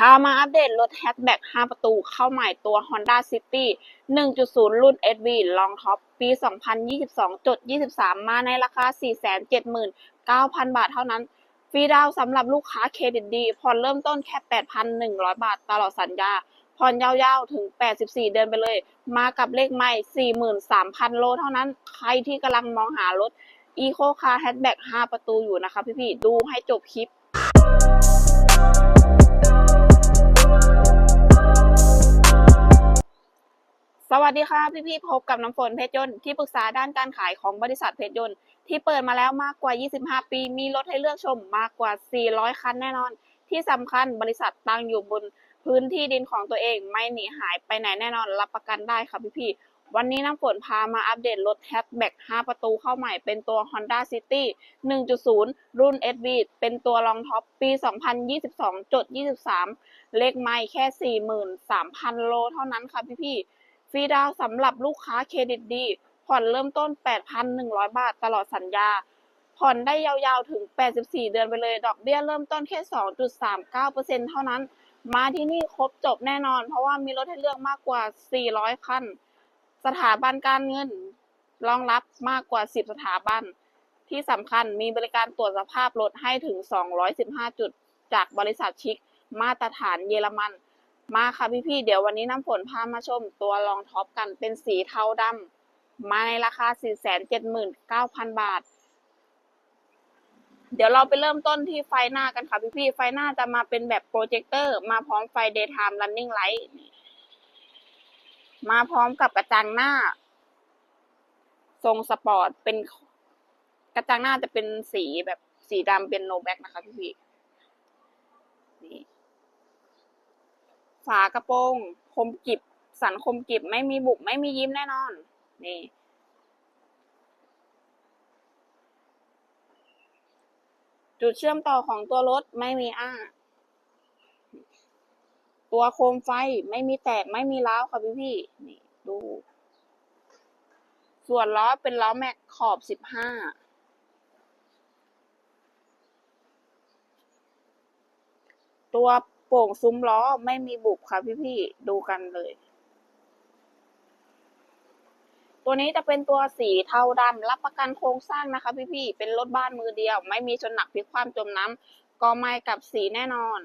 พามาอัปเดตรถแฮชแบ็ก5 ประตูเข้าใหม่ตัว Honda City 1.0 รุ่น SV Long Top ปี 2022.23 มาในราคา 479,000 บาทเท่านั้น ฟรีดาวสำหรับลูกค้าเครดิตดี ผ่อนเริ่มต้นแค่ 8,100 บาทตลอดสัญญา ผ่อนยาวๆ ถึง 84 เดือนไปเลย มากับเลขไม่ 43,000 โลเท่านั้น ใครที่กำลังมองหารถ Eco Car Hatchback 5ประตูอยู่นะคะพี่ๆ ดูให้จบคลิป สวัสดีค่ะพี่ๆพบกับน้ำฝนเพชรยนต์ที่ปรึกษาด้านการขายของบริษัทเพชรยนต์ที่เปิดมาแล้วมากกว่า 25 ปี มีรถให้เลือกชมมากกว่า 400 คันแน่นอน ที่สำคัญบริษัทตั้งอยู่บนพื้นที่ดินของตัวเองไม่หนีหายไปไหนแน่นอน รับประกันได้ค่ะพี่ๆวันนี้น้ำฝนพามาอัปเดตรถแฮชแบ็ก5 ประตูเข้าใหม่เป็นตัว Honda City 1.0 รุ่น SV เป็นตัวรองท็อปปี 2022.23 เลขไม่แค่ 43,000 โลเท่านั้นค่ะพี่ๆ ฟรีดาวสำหรับลูกค้าเครดิตดี ผ่อนเริ่มต้น 8,100 บาทตลอดสัญญา ผ่อนได้ยาวๆถึง 84 เดือนไปเลย ดอกเบี้ยเริ่มต้นแค่ 2.39%เท่านั้น มาที่นี่ครบจบแน่นอน เพราะว่ามีรถให้เลือกมากกว่า 400 คัน สถาบันการเงินรองรับมากกว่า 10 สถาบัน ที่สำคัญมีบริการตรวจสภาพรถให้ถึง 215 จุด จากบริษัทชิคมาตรฐานเยอรมัน มาค่ะพี่ๆเดี๋ยววันนี้น้ำฝนพามาชมตัวรองท็อปกันเป็นสีเทาดำมาในราคา 479,000 บาท เดี๋ยวเราไปเริ่มต้นที่ไฟหน้ากันค่ะพี่ๆไฟหน้าจะมาเป็นแบบโปรเจคเตอร์ มาพร้อมไฟ daytime running light มาพร้อมกับกระจังหน้า ทรงสปอร์ตเป็นกระจังหน้าจะเป็นสีแบบสีดำเป็นโนแบ็กนะคะพี่ๆนี่ ฝากระโปรงคมกิบ สันคมกิบไม่มีบุบไม่มียิ้มแน่นอน นี่ จุดเชื่อมต่อของตัวรถไม่มีอ้า ตัวโคมไฟไม่มีแตกไม่มีร้าวค่ะพี่พี่นี่ดู ส่วนล้อเป็นล้อแม็กขอบสิบห้าตัว โป่งซุ้มล้อไม่มีบุบค่ะพี่ๆดูกันเลย ตัวนี้จะเป็นตัวสีเทาดำรับประกันโครงสร้างนะคะ พี่ๆเป็นรถบ้านมือเดียว ไม่มีชนหนักพลิกคว่ำจมน้ำกอไม้กับสีแน่นอน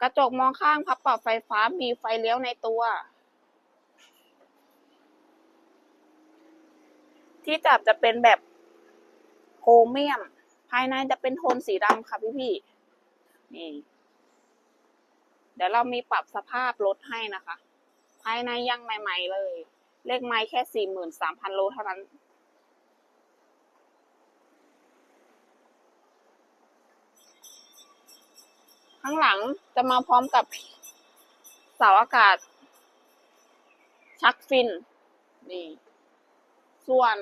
กระจกมองข้างพับปรับไฟฟ้ามีไฟเลี้ยวในตัวที่จับจะเป็นแบบโครเมียม ภายในจะเป็นโทนสีดำค่ะพี่ๆนี่ เดี๋ยวเรามีปรับสภาพรถให้นะคะ ภายในยังใหม่ ๆ เลย เลขไม้แค่สี่หมื่นสามพันโลเท่านั้นข้างหลังจะมาพร้อมกับเสาอากาศ ชักฟิน นี่ ส่วน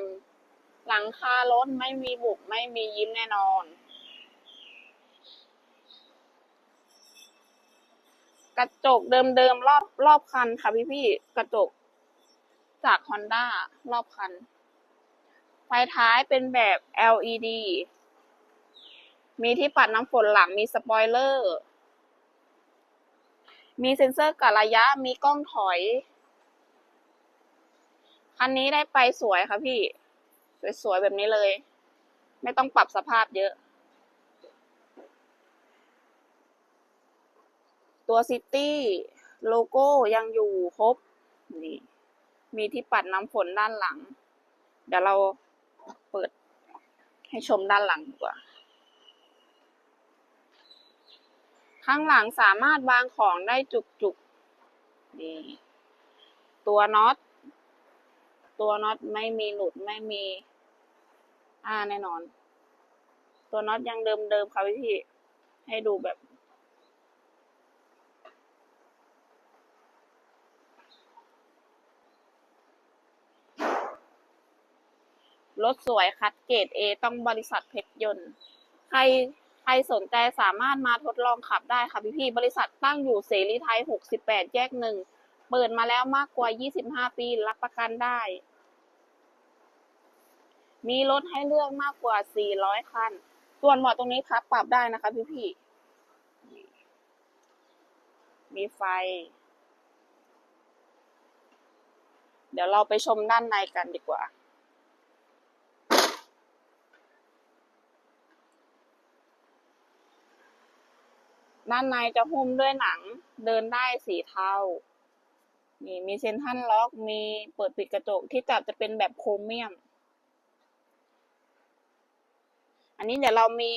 หลังคารถไม่มีบุบไม่มียิ้มแน่นอน กระจกเดิมๆรอบรอบคันค่ะพี่ๆกระจก จาก Honda รอบคัน ไฟท้ายเป็นแบบ LED มีที่ปัดน้ำฝนหลังมีสปอยเลอร์ มีเซ็นเซอร์กะระยะ มีกล้องถอย คันนี้ได้ไปสวยค่ะพี่ สวยๆแบบนี้เลย ไม่ต้องปรับสภาพเยอะ ตัวซิตี้โลโก้ยังอยู่ครบนี่มีที่ปัดน้ำฝนด้านหลัง เดี๋ยวเราเปิดให้ชมด้านหลังดีกว่า ข้างหลังสามารถวางของได้จุกๆนี่ตัวน็อต ตัวน็อตไม่มีหลุดไม่มี อ่าแน่นอน ตัวน็อตยังเดิมๆค่ะพี่ให้ดูแบบ รถสวยคัดเกรด A ต้องบริษัทเพชรยนต์ ใครใครสนใจสามารถมาทดลองขับได้ค่ะพี่พี่บริษัทตั้งอยู่เสรีไทย 68 แยกหนึ่ง เปิดมาแล้วมากกว่า 25 ปี รับประกันได้ มีรถให้เลือกมากกว่า 400 คัน ส่วนเบาะตรงนี้ครับปรับได้นะคะพี่พี่ มีไฟ เดี๋ยวเราไปชมด้านในกันดีกว่า ด้านในจะหุ้มด้วยหนังเดินได้สีเทา นี่มีเซ็นทรัลล็อกมีเปิดปิดกระจกที่จับจะเป็นแบบโครเมียม อันนี้เดี๋ยวเรามี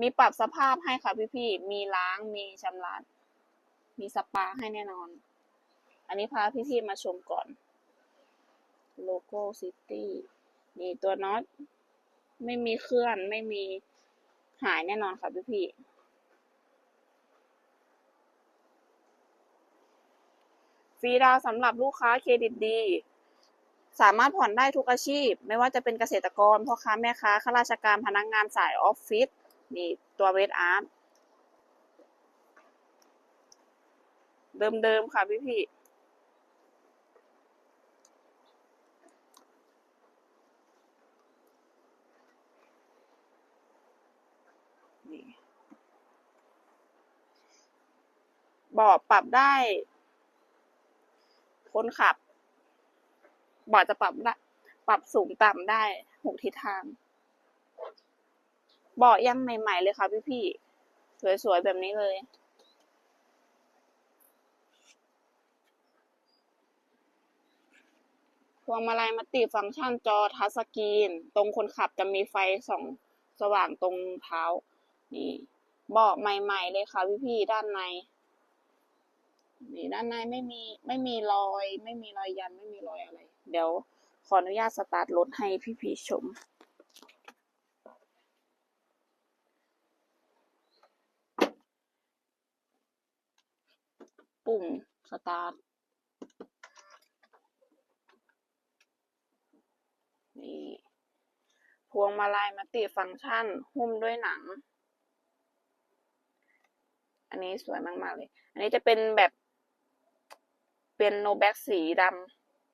มีปรับสภาพให้ค่ะพี่ๆ มีล้างมีชำระมีสปาให้แน่นอน อันนี้พาพี่ๆมาชมก่อน โลโก้ซิตี้นี่ตัวน็อต ไม่มีเคลื่อนไม่มีหายแน่นอนค่ะพี่ๆ ฟรีดาวสำหรับลูกค้าเครดิตดี สามารถผ่อนได้ทุกอาชีพ ไม่ว่าจะเป็นเกษตรกรพ่อค้าแม่ค้าข้าราชการพนักงานสายออฟฟิศนี่ตัวเวทอาร์ตเดิมๆค่ะพี่พี่นี่เบาะปรับได้ คนขับเบาะจะปรับปรับสูงต่ำได้หกทิศทางเบาะยังใหม่ ๆ เลยค่ะพี่ๆสวย ๆ แบบนี้เลย พวงมาลัยมัลติฟังก์ชันจอทัชสกรีน ตรงคนขับจะมีไฟส่องสว่างตรงเท้า นี่เบาะใหม่ ๆ เลยค่ะพี่ๆด้านใน นี่ด้านในไม่มีไม่มีรอย ไม่มีรอยยันไม่มีรอยอะไร เดี๋ยวขออนุญาตสตาร์ทรถให้พี่ๆชม ปุ่มสตาร์ทนี่พวงมาลัยมัลติฟังก์ชัน หุ้มด้วยหนัง อันนี้สวยมาก ๆ เลย อันนี้จะเป็นแบบ เป็นโนแบ็กสีด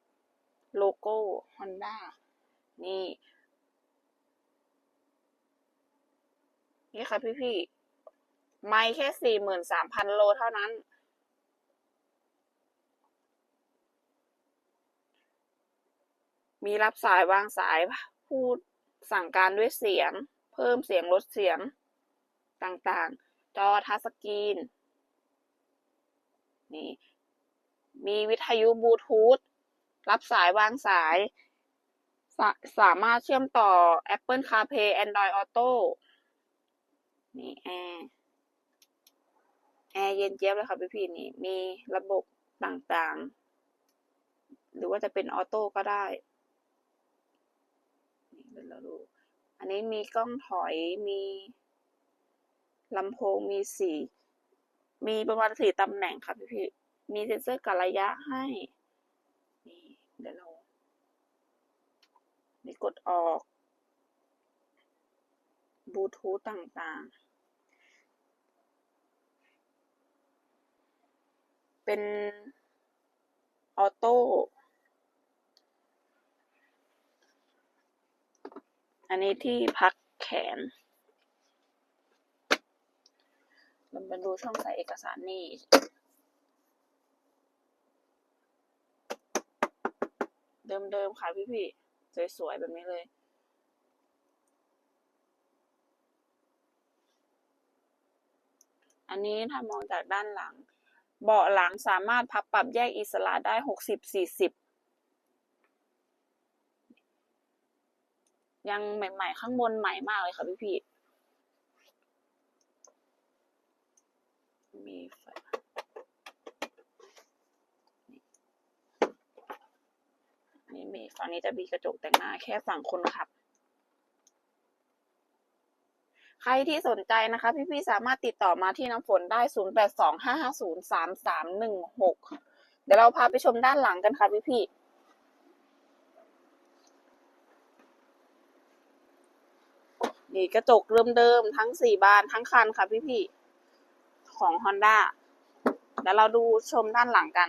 ำโลโก้ฮอนด้านี่ นี่ค่ะพี่ๆไม่แค่สี่หมื่นสามพันโลเท่านั้น มีรับสายวางสายพูดสั่งการด้วยเสียง เพิ่มเสียงลดเสียงต่างๆ จอทัชสกรีน นี่ มีวิทยุบลูทูธรับสายวางสายสาสามารถเชื่อมต่อ Apple CarPlay Android Auto นี่แอร์แอร์เย็นเจี๊ยบเลยค่ะพี่พี่นี่ มีระบบต่างๆ หรือว่าจะเป็นออโต้ก็ได้นี่เดี๋ยวเราดู อันนี้มีกล้องถอยมีลำโพงมีสี มีประมาณสี่ตำแหน่งค่ะพี่พี่ มีเซ็นเซอร์กะระยะให้นี่เดี๋ยวเรามีกดออกบลูทูธต่างๆ เป็นออโต้อันนี้ที่พักแขนเรามาดูช่องใส่เอกสารนี่ เดิมๆค่ะพี่ๆสวยๆแบบนี้เลย อันนี้ถ้ามองจากด้านหลัง เบาะหลังสามารถพับปรับแยกอิสระได้หกสิบสี่สิบยังใหม่ ๆ ข้างบนใหม่มากเลยค่ะพี่พี่มีไฟ นี่มีฝั่งนี้จะมีกระจกแต่งหน้าแค่ฝั่งคนขับ ใครที่สนใจนะคะ พี่ๆสามารถติดต่อมาที่น้ำฝนได้ 0 8 2 5 5 0 3 3 1 6 เดี๋ยวเราพาไปชมด้านหลังกันค่ะพี่ๆนี่กระจกเดิมๆทั้งสี่บานทั้งคันค่ะพี่ๆของ Honda เดี๋ยวเราดูชมด้านหลังกัน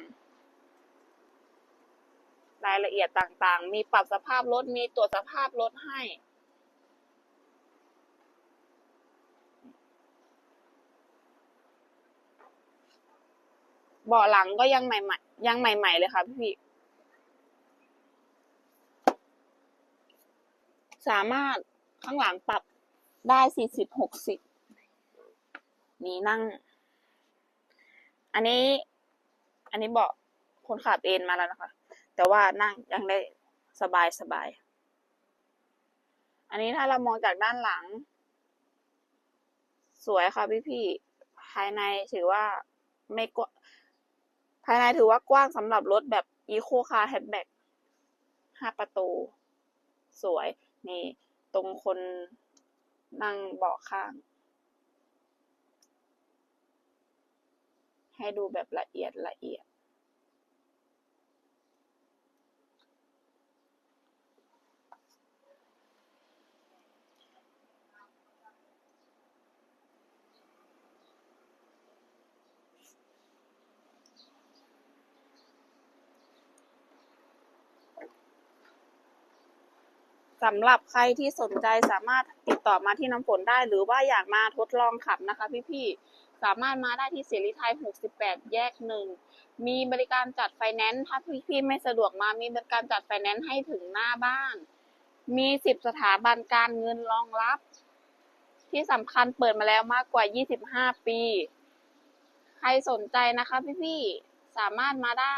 รายละเอียดต่างๆ มีปรับสภาพรถ มีตรวจสภาพรถให้ เบาะหลังก็ยังใหม่ๆ ยังใหม่ ๆ เลยค่ะพี่พี่สามารถข้างหลังปรับได้สี่สิบหกสิบนี่นั่ง อันนี้ อันนี้เบาะคนขับเอนมาแล้วนะคะ แต่ว่านั่งยังได้สบายสบาย อันนี้ถ้าเรามองจากด้านหลัง สวยค่ะพี่พี่ภายในถือว่าไม่กว้างภายในถือว่ากว้างสำหรับรถแบบ Eco Car Hatchback ห้าประตู สวย นี่ ตรงคนนั่งเบาะข้าง ให้ดูแบบละเอียดละเอียด สำหรับใครที่สนใจสามารถติดต่อมาที่น้ำฝนได้ หรือว่าอยากมาทดลองขับนะคะ พี่ๆ สามารถมาได้ที่เสรีไทย 68 แยกหนึ่ง มีบริการจัดไฟแนนซ์ถ้าพี่ๆ ไม่สะดวกมา มีบริการจัดไฟแนนซ์ให้ถึงหน้าบ้าน มี 10 สถาบันการเงินรองรับ ที่สำคัญเปิดมาแล้วมากกว่า 25 ปี ใครสนใจนะคะ พี่ๆ สามารถมาได้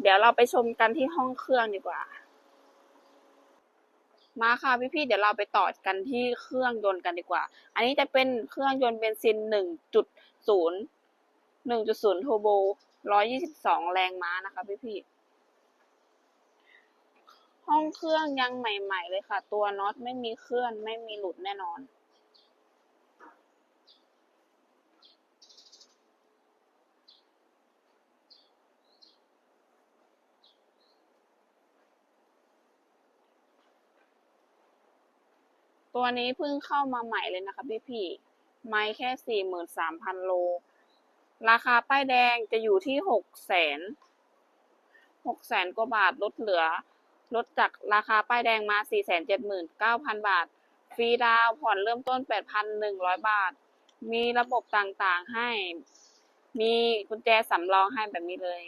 เดี๋ยวเราไปชมกันที่ห้องเครื่องดีกว่า มาค่ะพี่ๆเดี๋ยวเราไปต่อกันที่เครื่องยนต์กันดีกว่า อันนี้จะเป็นเครื่องยนต์เบนซิน 1.0 1.0โทโบ 122 แรงม้านะคะพี่ๆห้องเครื่องยังใหม่ ๆ เลยค่ะ ตัวน็อตไม่มีเคลื่อนไม่มีหลุดแน่นอน ตัวนี้เพิ่งเข้ามาใหม่เลยนะคะพี่พี่ไม่แค่สี่หมื่นสามพันโล ราคาป้ายแดงจะอยู่ที่หกแสนหกแสนกว่าบาทลดเหลือ ลดจากราคาป้ายแดงมาสี่แสนเจ็ดหมื่นเก้าพันบาท ฟรีดาวผ่อนเริ่มต้นแปดพันหนึ่งร้อยบาท มีระบบต่างๆให้ มีกุญแจสำรองให้แบบนี้เลย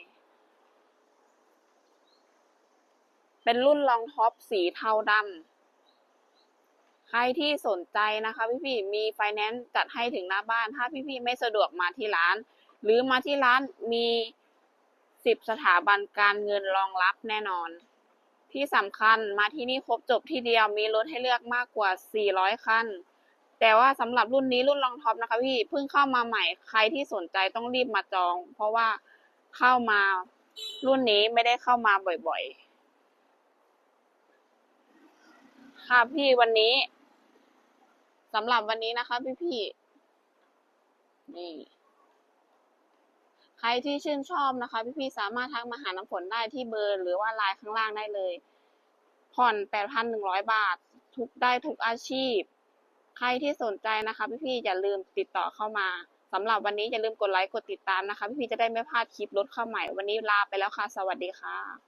เป็นรุ่นรองท็อปสีเทาดำ ใครที่สนใจนะคะพี่ๆมีไฟแนนซ์จัดให้ถึงหน้าบ้าน ถ้าพี่ๆไม่สะดวกมาที่ร้าน หรือมาที่ร้านมีสิบสถาบันการเงินรองรับแน่นอน ที่สำคัญมาที่นี่ครบจบที่เดียวมีรถให้เลือกมากกว่า 400 คัน แต่ว่าสำหรับรุ่นนี้รุ่นรองท็อปนะคะพี่เพิ่งเข้ามาใหม่ใครที่สนใจต้องรีบมาจอง เพราะว่าเข้ามารุ่นนี้ไม่ได้เข้ามาบ่อยๆ ค่ะพี่วันนี้ สำหรับวันนี้นะคะพี่พี่นี่ใครที่ชื่นชอบนะคะ พี่พี่สามารถทักมาหาน้ำฝนได้ที่เบอร์หรือว่าไลน์ข้างล่างได้เลย ผ่อนแปดพันหนึ่งร้อยบาท ทุกได้ทุกอาชีพ ใครที่สนใจนะคะ พี่พี่อย่าลืมติดต่อเข้ามาสำหรับวันนี้อย่าลืมกดไลค์กดติดตามนะคะ พี่พี่จะได้ไม่พลาดคลิปรถเข้าใหม่ วันนี้ลาไปแล้วค่ะ สวัสดีค่ะ